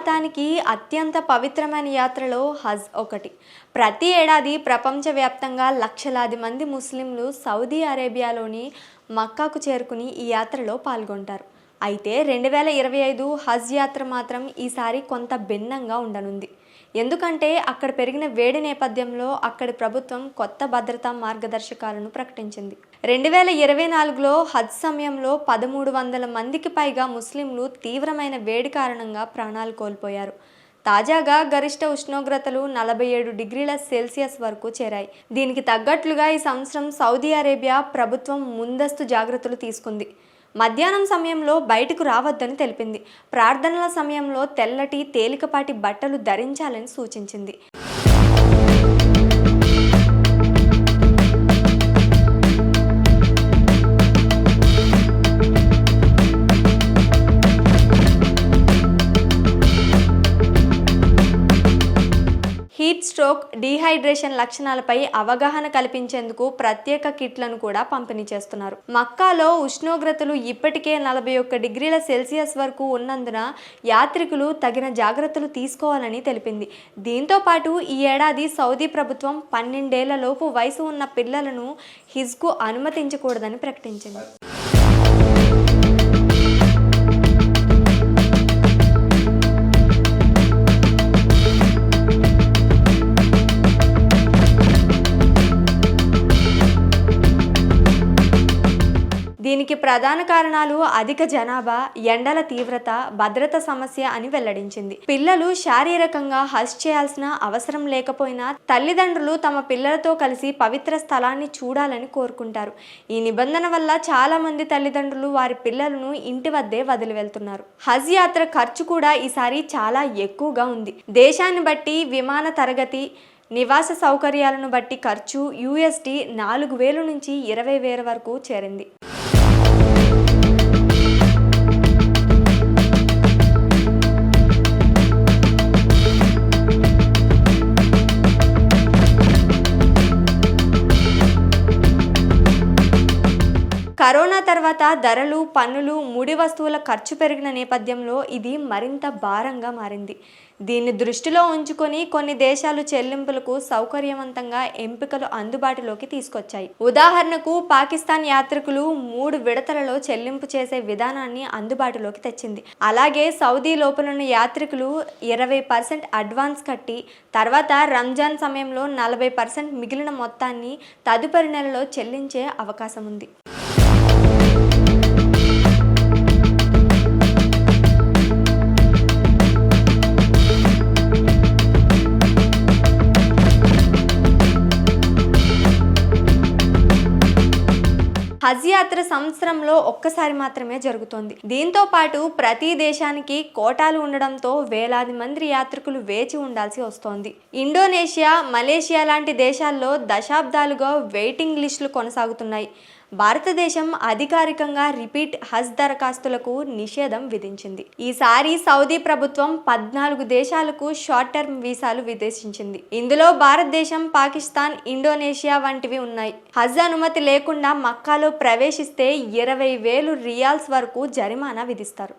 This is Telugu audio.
మతానికి అత్యంత పవిత్రమైన యాత్రలో హజ్ ఒకటి. ప్రతి ఏడాది ప్రపంచవ్యాప్తంగా లక్షలాది మంది ముస్లింలు సౌదీ అరేబియాలోని మక్కాకు చేరుకుని ఈ యాత్రలో పాల్గొంటారు. అయితే రెండు వేల ఇరవై ఐదు హజ్ యాత్ర మాత్రం ఈసారి కొంత భిన్నంగా ఉండనుంది. ఎందుకంటే అక్కడ పెరిగిన వేడి నేపథ్యంలో అక్కడి ప్రభుత్వం కొత్త భద్రతా మార్గదర్శకాలను ప్రకటించింది. రెండు వేల ఇరవై నాలుగులో హజ్ సమయంలో పదమూడు వందల మందికి పైగా ముస్లింలు తీవ్రమైన వేడి కారణంగా ప్రాణాలు కోల్పోయారు. తాజాగా గరిష్ట ఉష్ణోగ్రతలు నలభై ఏడు డిగ్రీల సెల్సియస్ వరకు చేరాయి. దీనికి తగ్గట్లుగా ఈ సంవత్సరం సౌదీ అరేబియా ప్రభుత్వం ముందస్తు జాగ్రత్తలు తీసుకుంది. మధ్యాహ్నం సమయంలో బయటకు రావద్దని తెలిపింది. ప్రార్థనల సమయంలో తెల్లటి తేలికపాటి బట్టలు ధరించాలని సూచించింది. స్ట్రోక్ డీహైడ్రేషన్ లక్షణాలపై అవగాహన కల్పించేందుకు ప్రత్యేక కిట్లను కూడా పంపిణీ చేస్తున్నారు. మక్కాలో ఉష్ణోగ్రతలు ఇప్పటికే నలభై ఒక్క డిగ్రీల సెల్సియస్ వరకు ఉన్నందున యాత్రికులు తగిన జాగ్రత్తలు తీసుకోవాలని తెలిపింది. దీంతో పాటు ఈ ఏడాది సౌదీ ప్రభుత్వం పన్నెండేళ్ళలోపు వయసు ఉన్న పిల్లలను హిజ్కు అనుమతించకూడదని ప్రకటించింది. దీనికి ప్రధాన కారణాలు అధిక జనాభా ఎండల తీవ్రత భద్రత సమస్య అని వెల్లడించింది. పిల్లలు శారీరకంగా హజ్ చేయాల్సిన అవసరం లేకపోయినా తల్లిదండ్రులు తమ పిల్లలతో కలిసి పవిత్ర స్థలాన్ని చూడాలని కోరుకుంటారు. ఈ నిబంధన వల్ల చాలా మంది తల్లిదండ్రులు వారి పిల్లలను ఇంటి వద్దే వదిలి వెళ్తున్నారు హజ్ యాత్ర ఖర్చు కూడా ఈసారి చాలా ఎక్కువగా ఉంది. దేశాన్ని బట్టి విమాన తరగతి నివాస సౌకర్యాలను బట్టి ఖర్చు యూఎస్డి నాలుగు వేలు నుంచి ఇరవై వేల వరకు చేరింది. కరోనా తర్వాత ధరలు పన్నులు ముడి వస్తువుల ఖర్చు పెరిగిన నేపథ్యంలో ఇది మరింత భారంగా మారింది. దీన్ని దృష్టిలో ఉంచుకొని కొన్ని దేశాలు చెల్లింపులకు సౌకర్యవంతంగా ఎంపికలు అందుబాటులోకి తీసుకొచ్చాయి. ఉదాహరణకు పాకిస్తాన్ యాత్రికులు మూడు విడతలలో చెల్లింపు చేసే విధానాన్ని అందుబాటులోకి తెచ్చింది. అలాగే సౌదీ లోపలున్న యాత్రికులు ఇరవై పర్సెంట్ అడ్వాన్స్ కట్టి తర్వాత రంజాన్ సమయంలో నలభై పర్సెంట్ మిగిలిన మొత్తాన్ని తదుపరి నెలలో చెల్లించే అవకాశం ఉంది. హజ్ యాత్ర సంవత్సరంలో ఒక్కసారి మాత్రమే జరుగుతోంది. దీంతో పాటు ప్రతి దేశానికి కోటాలు ఉండడంతో వేలాది మంది యాత్రికులు వేచి ఉండాల్సి వస్తోంది. ఇండోనేషియా మలేషియా లాంటి దేశాల్లో దశాబ్దాలుగా వెయిటింగ్ లిస్టులు కొనసాగుతున్నాయి. భారతదేశం అధికారికంగా రిపీట్ హజ్ దరఖాస్తులకు నిషేధం విధించింది. ఈసారి సౌదీ ప్రభుత్వం పద్నాలుగు దేశాలకు షార్ట్ టర్మ్ వీసాలు విదేశించింది. ఇందులో భారతదేశం పాకిస్తాన్ ఇండోనేషియా వంటివి ఉన్నాయి. హజ్ అనుమతి లేకుండా మక్కాలో ప్రవేశిస్తే ఇరవై వేలు రియాల్స్ వరకు జరిమానా విధిస్తారు.